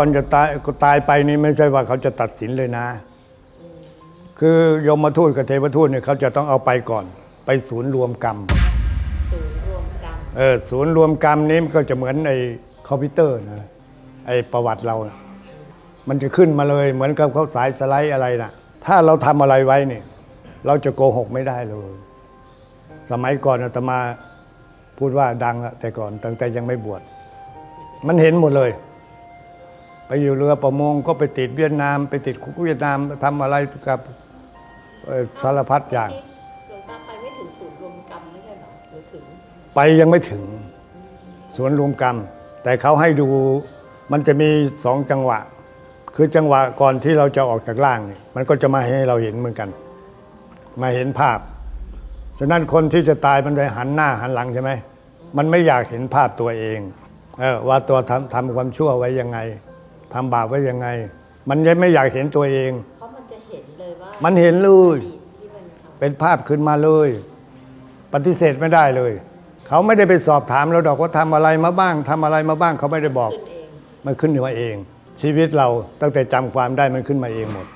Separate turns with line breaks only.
ก่อนจะตายตายไปนี่ไม่ใช่ว่าเขาจะตัดสินเลยนะ คือยมทูตกับเทวทูตเนี่ยเขาจะต้องเอาไปก่อน ไปศูนย์รวมกรรม
ศูนย์รวมกรรม
เออศูนย์รวมกรรมนี้มันก็จะเหมือนไอ้คอมพิวเตอร์นะไอ้ประวัติเรานะมันจะขึ้นมาเลยเหมือนกับเขาสายสไลด์อะไรนะถ้าเราทำอะไรไว้เนี่ย เราจะโกหกไม่ได้เลย สมัยก่อนอาตมาพูดว่าดังอะแต่ก่อนตั้งแต่ยังไม่บวชมันเห็นหมดเลย ไปอยู่เรือประมงก็ไปติดเวียดนาม ไปติดคุกเวียดนามทำอะไรกับเอ่อสารพัดอย่าง
หลวงตาไปไม่ถึงศูนย์รวมกรรมไม่ใช่เหรอหรือถึง
ไปยังไม่ถึงสวนรวมกรรม แต่เขาให้ดูมันจะมีสองจังหวะ คือจังหวะก่อนที่เราจะออกจากร่างเนี่ยมันก็จะมาให้เราเห็นเหมือนกัน มาเห็นภาพฉะนั้นคนที่จะตายมันไปหันหน้าหันหลังใช่ไหมมันไม่อยากเห็นภาพตัวเองเออว่าตัวทำทำความชั่วไว้ยังไง ทำบาปไว้ยังไง มันยังไม่อยากเห็นตัวเอง
เพราะมันจะเห็นเลยว่า
มันเห็นเลย
อดีตที่มันทำ
เป็นภาพขึ้นมาเลย ปฏิเสธไม่ได้เลย เขาไม่ได้ไปสอบถามเราดอกว่าทำอะไรมาบ้างทำอะไรมาบ้างเขาไม่ได้บอก
ขึ้นเอง
มันขึ้นมาเอง ชีวิตเราตั้งแต่จำความได้มันขึ้นมาเองหมด